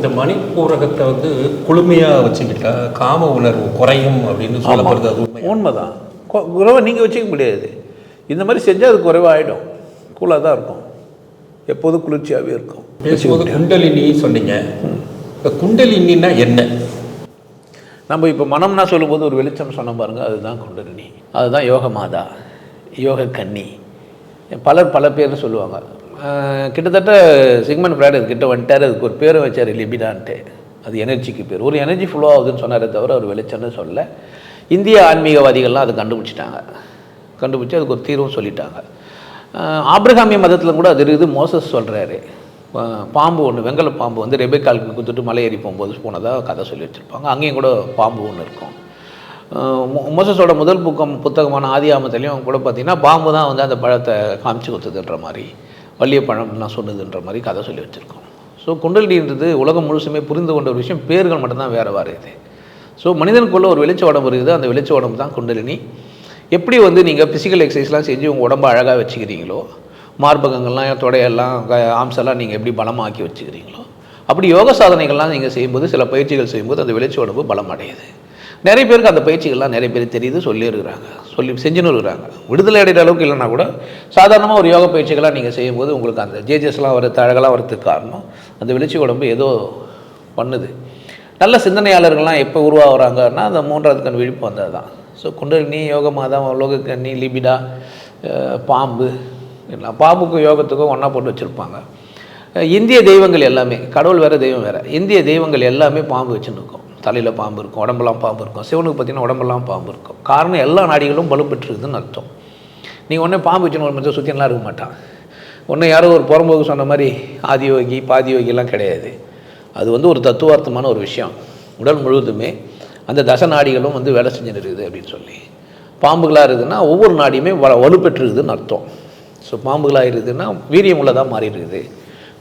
அந்த மணிப்பூரகத்தை வந்து குளுமையாக வச்சுக்கிட்டா காம உணர்வு குறையும் அப்படின்னு சொல்லப்படுது. அது உண்மை உண்மைதான். குறைவை நீங்கள் வச்சுக்க முடியாது. இந்த மாதிரி செஞ்சால் அது குறைவாயிடும். கூலாக தான் இருக்கும். எப்போதும் குளிர்ச்சியாகவே இருக்கும். பேசும்போது குண்டலினி சொன்னீங்க. இந்த குண்டலினின்னா என்ன? நம்ம இப்போ மனம்னா சொல்லும்போது ஒரு வெளிச்சம் சொன்ன பாருங்க அதுதான் குண்டலினி. அதுதான் யோக மாதா யோக கன்னி பலர் பல பேர்னு சொல்லுவாங்க. கிட்டத்தட்ட சிக்மன் ஃப்ராய்டு கிட்ட வந்துட்டார். அதுக்கு ஒரு பேரும் வச்சார் லிபிடான்ட்டு. அது எனர்ஜிக்கு பேர். ஒரு எனர்ஜி ஃப்ளோ ஆகுதுன்னு சொன்னாரே தவிர அவர் வெளிச்சம்னு சொல்ல இந்திய ஆன்மீகவாதிகள்லாம் அதை கண்டுபிடிச்சிட்டாங்க. கண்டுபிடிச்சி அதுக்கு ஒரு தீர்வும் சொல்லிட்டாங்க. ஆப்ரஹாமிய மதத்தில் கூட அது இருக்குது. மோசஸ் சொல்கிறாரு பாம்பு ஒன்று வெங்கல பாம்பு வந்து ரெபேக்காலுக்கு குத்துட்டு மலை ஏறி போகும்போது போனதாக கதை சொல்லி வச்சுருப்பாங்க. அங்கேயும் கூட பாம்பு ஒன்று இருக்கும். மோ- மோசஸோட முதல் புக்கம் புத்தகமான ஆதி ஆமத்துலேயும் கூட பார்த்தீங்கன்னா பாம்பு தான் வந்து அந்த பழத்தை காமிச்சு கொடுத்ததுன்ற மாதிரி. வள்ளிய பழம்லாம் சொன்னதுன்ற மாதிரி கதை சொல்லி வச்சுருக்கோம். ஸோ குண்டலினின்றது உலகம் முழுசுமே புரிந்து கொண்ட ஒரு விஷயம். பேர்கள் மட்டும்தான் வேறு வேறு இது. ஸோ மனிதனுக்குள்ளே ஒரு வெளிச்ச உடம்பு இருக்குது. அந்த வெளிச்ச உடம்பு தான் குண்டலினி. எப்படி வந்து நீங்கள் ஃபிசிக்கல் எக்ஸசைஸ்லாம் செஞ்சு உங்கள் உடம்பை அழகாக வச்சுக்கிறீங்களோ மார்பகங்கள்லாம் தொடையெல்லாம் க- ஆம்செல்லாம் நீங்கள் எப்படி பலமாக்கி வச்சுக்கிறீங்களோ அப்படி யோக சாதனைகள்லாம் நீங்கள் செய்யும்போது சில பயிற்சிகள் செய்யும்போது அந்த வெளிச்ச உடம்பு பலம் அடையுது நிறைய பேருக்கு அந்த பயிற்சிகள்லாம் நிறைய பேர் தெரியுது சொல்லியிருக்கிறாங்க. சொல்லி செஞ்சுன்னு இருக்கிறாங்க. விடுதலை அடைகிற அளவுக்கு இல்லைன்னா கூட சாதாரணமாக ஒரு யோக பயிற்சிகளாக நீங்கள் செய்யும்போது உங்களுக்கு அந்த ஜேஜஸ்லாம் வர அழகெல்லாம் வரதுக்கு காரணம். அந்த வெளிச்ச உடம்பு ஏதோ பண்ணுது. நல்ல சிந்தனையாளர்கள்லாம் எப்போ உருவாகிறாங்கன்னா அந்த மூன்றாவது கண் விழிப்பு வந்தது தான். ஸோ குண்டலினி யோக மாதம் லோக கண்ணி லிபிடா பாம்பு எல்லாம் பாம்புக்கும் யோகத்துக்கும் ஒன்றா போட்டு வச்சுருப்பாங்க. இந்திய தெய்வங்கள் எல்லாமே கடவுள் வேறு தெய்வம் வேறு இந்திய தெய்வங்கள் எல்லாமே பாம்பு வச்சுன்னு இருக்கும். தலையில் பாம்பு இருக்கும் உடம்பெல்லாம் பாம்பு இருக்கும். சிவனுக்கு பார்த்தீங்கன்னா உடம்பெல்லாம் பாம்பு இருக்கும். காரணம் எல்லா நாடிகளும் வலுப்பெற்றுக்குதுன்னு அர்த்தம். நீங்கள் ஒன்றே பாம்பு வச்சுன்னு ஒரு மனுஷன் சுற்றியெல்லாம் இருக்க மாட்டான். ஒன்று யாரோ ஒரு புறம்போக்கு சொன்ன மாதிரி ஆதியோகி பாதியோகிலாம் கிடையாது. அது வந்து ஒரு தத்துவார்த்தமான ஒரு விஷயம். உடல் முழுவதுமே அந்த தச நாடிகளும் வந்து வேலை செஞ்சுன்னு இருக்குது அப்படின்னு சொல்லி. பாம்புகளாக இருக்குதுன்னா ஒவ்வொரு நாடியுமே வ வலுப்பெற்றுக்குதுன்னு அர்த்தம். ஸோ பாம்புகளாக இருக்குதுன்னா வீரியம் உள்ளதாக மாறி இருக்குது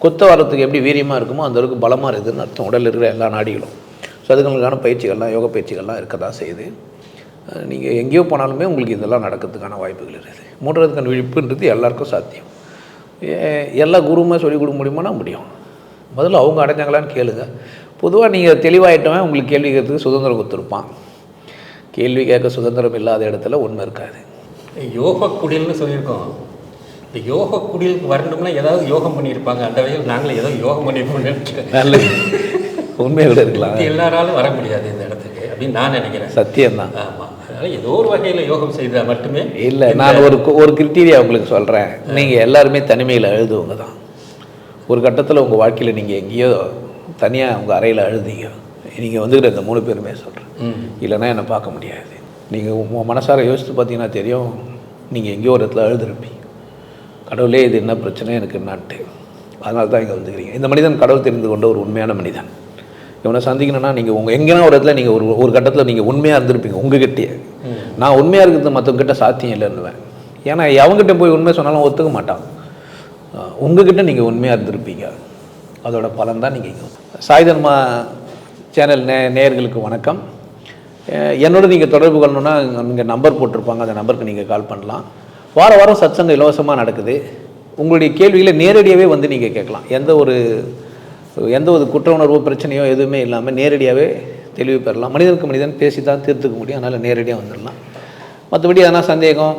கொத்த வரத்துக்கு எப்படி வீரியமாக இருக்குமோ அந்த அளவுக்கு பலமாக இருக்குதுன்னு அர்த்தம். உடல் இருக்கிற எல்லா நாடிகளும். ஸோ அதுங்களுக்கான பயிற்சிகள்லாம் யோக பயிற்சிகள்லாம் இருக்க தான் செய்யுது நீங்கள் எங்கேயோ போனாலுமே உங்களுக்கு இதெல்லாம் நடக்கிறதுக்கான வாய்ப்புகள் இருக்குது. மூன்றாவது கண் விழிப்புன்றது எல்லாருக்கும் சாத்தியம். எல்லா குருவுமே சொல்லிக் கொடுக்க முடியுமானா முடியும். முதல்ல அவங்க அடைஞ்சாங்களான்னு கேளுங்க. பொதுவாக நீங்கள் தெளிவாயிட்டவன் உங்களுக்கு கேள்வி கேட்கறதுக்கு சுதந்திரம் கொடுத்துருப்பான். கேள்வி கேட்க சுதந்திரம் இல்லாத இடத்துல உண்மை இருக்காது. யோக குடில்னு சொல்லியிருக்கோம். இந்த யோக குடிலுக்கு வரணும்னா ஏதாவது யோகம் பண்ணியிருப்பாங்க. அந்த வகையில் நாங்களே ஏதோ யோகம் பண்ணியிருப்போம்னு நினைக்கிறேன். நல்லது உண்மை கூட இருக்கலாம் எல்லாராலும் வர முடியாது இந்த இடத்துக்கு அப்படின்னு நான் நினைக்கிறேன். சத்தியம்தான். ஆமாம் அதனால் ஏதோ ஒரு வகையில் யோகம் செய்தால் மட்டுமே இல்லை நான் ஒரு ஒரு கிரிட்டீரியா உங்களுக்கு சொல்கிறேன் நீங்கள் எல்லாருமே தனிமையில் அழுதுவங்க தான். ஒரு கட்டத்தில் உங்கள் வாழ்க்கையில் நீங்கள் எங்கேயோ தனியாக உங்கள் அறையில் அழுதீங்க. நீங்கள் வந்துக்கிற இந்த மூணு பேருமே சொல்கிறேன் இல்லைன்னா என்னை பார்க்க முடியாது. நீங்கள் உங்கள் மனசார யோசித்து பார்த்தீங்கன்னா தெரியும் நீங்கள் எங்கேயோ ஒரு இடத்துல அழுதுருப்பீங்க. கடவுளே இது என்ன பிரச்சனை எனக்கு என்னான்ட்டு. அதனால தான் இங்கே வந்துக்கிறீங்க. இந்த மனிதன் கடவுள் தெரிந்து கொண்ட ஒரு உண்மையான மனிதன். இவனை சந்திக்கணும்னா நீங்கள் உங்கள் எங்கேனா ஒரு இடத்துல நீங்கள் ஒரு ஒரு கட்டத்தில் நீங்கள் உண்மையாக இருந்திருப்பீங்க உங்ககிட்டயே. நான் உண்மையாக இருக்கிறது மற்றவங்கிட்ட சாத்தியம் இல்லைன்னுவேன் ஏன்னா அவங்ககிட்ட போய் உண்மை சொன்னாலும் ஒத்துக்க மாட்டான். உங்ககிட்ட நீங்கள் உண்மையாக இருந்திருப்பீங்க. அதோட பலன் தான் நீங்கள் சாய்தன்மா சேனல் நே நேயர்களுக்கு வணக்கம். என்னோட நீங்கள் தொடர்பு கொள்ளணும்னா இங்கே நம்பர் போட்டிருப்பாங்க அந்த நம்பருக்கு நீங்கள் கால் பண்ணலாம். வார வாரம் சத்சங்கம் இலவசமாக நடக்குது. உங்களுடைய கேள்விகளை நேரடியாகவே வந்து நீங்கள் கேட்கலாம். எந்த ஒரு எந்த ஒரு குற்ற உணர்வோ பிரச்சனையோ எதுவுமே இல்லாமல் நேரடியாகவே தெளிவு பெறலாம். மனிதனுக்கு மனிதன் பேசி தான் தீர்த்துக்க முடியும். அதனால் நேரடியாக வந்துடலாம் மற்றபடி அதனால் சந்தேகம்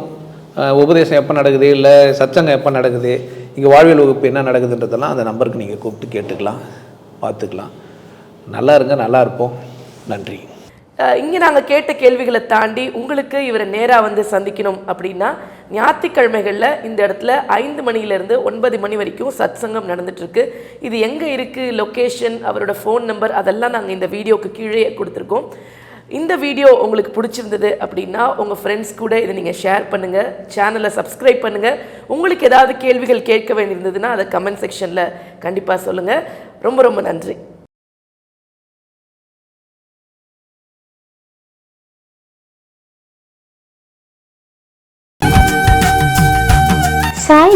உபதேசம் எப்போ நடக்குது இல்லை சச்சங்கம் எப்போ நடக்குது இங்கே வாழ்வியல் வகுப்பு என்ன நடக்குதுன்றதெல்லாம் அந்த நம்பருக்கு நீங்கள் கூப்பிட்டு கேட்டுக்கலாம் பார்த்துக்கலாம் நல்லா இருங்க நல்லா இருப்போம். நன்றி. இங்கே நாங்கள் கேட்ட கேள்விகளை தாண்டி உங்களுக்கு இவரை நேராக வந்து சந்திக்கணும் அப்படின்னா ஞாயிற்றுக்கிழமைகளில் இந்த இடத்துல ஐந்து மணியிலேருந்து ஒன்பது மணி வரைக்கும் சத்சங்கம் சங்கம் இருக்கு இது எங்கே இருக்குது லொக்கேஷன் அவரோட ஃபோன் நம்பர் அதெல்லாம் நாங்கள் இந்த வீடியோக்கு கீழே கொடுத்துருக்கோம். இந்த வீடியோ உங்களுக்கு பிடிச்சிருந்தது அப்படின்னா உங்கள் ஃப்ரெண்ட்ஸ் கூட இதை நீங்கள் ஷேர் பண்ணுங்கள் சேனலை சப்ஸ்கிரைப் பண்ணுங்கள் உங்களுக்கு ஏதாவது கேள்விகள் கேட்க வேண்டியிருந்ததுன்னா அதை கமெண்ட் செக்ஷனில் கண்டிப்பாக சொல்லுங்கள் ரொம்ப ரொம்ப நன்றி.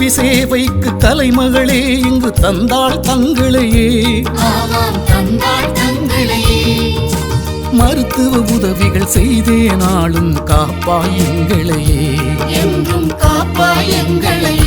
கல்வி சேவைக்கு கலைமகளே இங்கு தந்தாள் தங்களையே. மருத்துவ உதவிகள் செய்தே நாளும் காப்பாய் எங்களையே. என்றும் காப்பாய் எங்களையே.